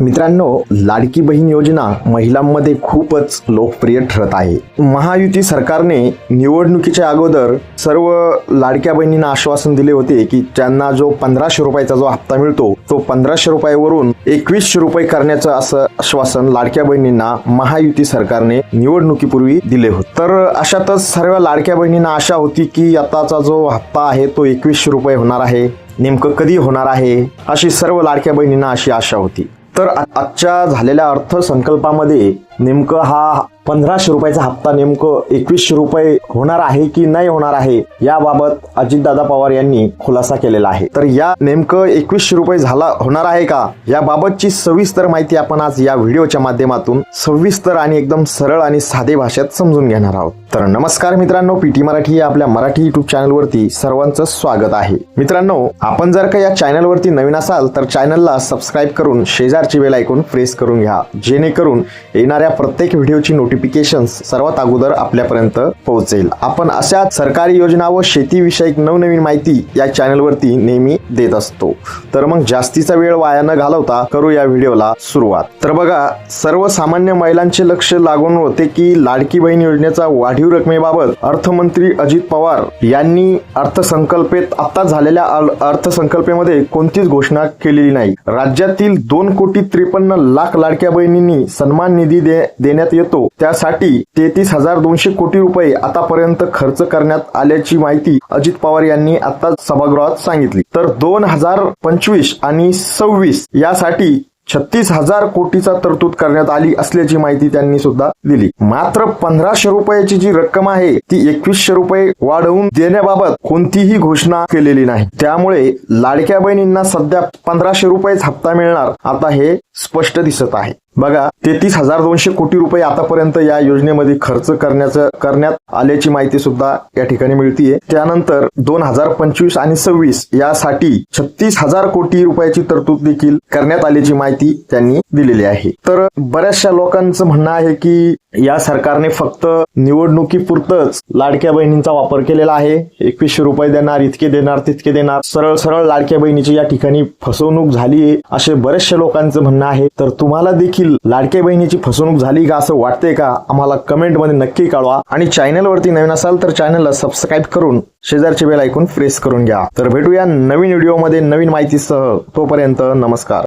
मित्रांनो लाडकी बहीण योजना महिलांमध्ये खूपच लोकप्रिय ठरत आहे. महायुती सरकारने निवडणुकीच्या अगोदर सर्व लाडक्या बहिणींना आश्वासन दिले होते की त्यांना जो पंधराशे रुपयाचा जो हप्ता मिळतो तो पंधराशे रुपयावरून एकवीसशे रुपये करण्याचं असं आश्वासन लाडक्या बहिणींना महायुती सरकारने निवडणुकीपूर्वी दिले होते. तर अशातच सर्व लाडक्या बहिणींना आशा होती की आताचा जो हप्ता आहे तो एकवीसशे रुपये होणार आहे. नेमकं कधी होणार आहे? अशी सर्व लाडक्या बहिणींना अशी आशा होती. तर आजच्या झालेल्या अर्थसंकल्पामध्ये नेमकं हा पंधराशे रुपयाचा हप्ता नेमकं एकवीसशे रुपये होणार आहे की नाही होणार आहे याबाबत अजितदादा पवार यांनी खुलासा केलेला आहे. तर या नेमकं एकवीसशे रुपये झाला होणार आहे का? याबाबतची सविस्तर माहिती आपण आज या व्हिडिओच्या माध्यमातून सविस्तर आणि एकदम सरळ आणि साधे भाषेत समजून घेणार आहोत. तर नमस्कार मित्रांनो पीटी मराठी या आपल्या मराठी युट्यूब चॅनलवरती सर्वांचं स्वागत आहे. मित्रांनो आपण जर का या चॅनलवरती नवीन असाल तर चॅनलला सबस्क्राईब करून शेजारची बेल ऐकून प्रेस करून घ्या. जेणेकरून येणाऱ्या प्रत्येक व्हिडिओची नोटिफिकेशन सर्वात अगोदर आपल्यापर्यंत पोहोचेल. आपण अशा सरकारी योजना व शेतीविषयक नवनवीन माहिती या चॅनलवरती नेहमी देत असतो. तर मग जास्तीचा वेळ वाया न घालवता करू या व्हिडिओला सुरुवात. तर बघा सर्वसामान्य महिलांचे लक्ष लागून होते की लाडकी बहीण योजनेचा वाढीव रकमेबाबत अर्थमंत्री अजित पवार यांनी अर्थसंकल्पेत आता झालेल्या अर्थसंकल्पेमध्ये कोणतीच घोषणा केलेली नाही. राज्यातील दोन कोटी त्रेपन्न लाख लाडक्या बहिणींनी सन्मान निधी दे- देण्यात येतो. त्यासाठी तेहतीस हजार दोनशे कोटी रुपये आतापर्यंत खर्च करण्यात आल्याची माहिती अजित पवार यांनी आता सभागृहात सांगितली. तर दोन हजार पंचवीस आणि सव्वीस यासाठी छत्तीस हजार कोटीचा तरतूद करण्यात आली असल्याची माहिती त्यांनी सुद्धा दिली. मात्र पंधराशे रुपयाची जी रक्कम आहे ती एकवीसशे रुपये वाढवून देण्याबाबत कोणतीही घोषणा केलेली नाही. त्यामुळे लाडक्या बहिणींना सध्या पंधराशे रुपयेच हप्ता मिळणार आता हे स्पष्ट दिसत आहे. बघा तेहतीस हजार दोनशे कोटी रुपये आतापर्यंत या योजनेमध्ये खर्च करण्याचं करण्यात आल्याची माहिती सुद्धा या ठिकाणी मिळतीये. त्यानंतर दोन हजार पंचवीस आणि सव्वीस यासाठी छत्तीस हजार कोटी रुपयाची तरतूद देखील करण्यात आल्याची माहिती त्यांनी दिलेली आहे. तर बऱ्याचशा लोकांचं म्हणणं आहे की या सरकारने फक्त निवडणुकीपुरतच लाडक्या बहिणींचा वापर केलेला आहे. एकवीसशे रुपये देणार इतके देणार तितके देणार. सरळ सरळ लाडक्या बहिणीची या ठिकाणी फसवणूक झाली आहे असे बऱ्याचशा लोकांचं म्हणणं आहे. तर तुम्हाला देखील लाडक्या बहिणीची फसवणूक झाली का असं वाटते का? आम्हाला कमेंटमध्ये नक्की कळवा. आणि चॅनलवरती नवीन असाल तर चॅनलला सबस्क्राईब करून शेजारचे बेल ऐकून प्रेस करून घ्या. तर भेटूया नवीन व्हिडिओमध्ये नवीन माहितीसह. तोपर्यंत नमस्कार.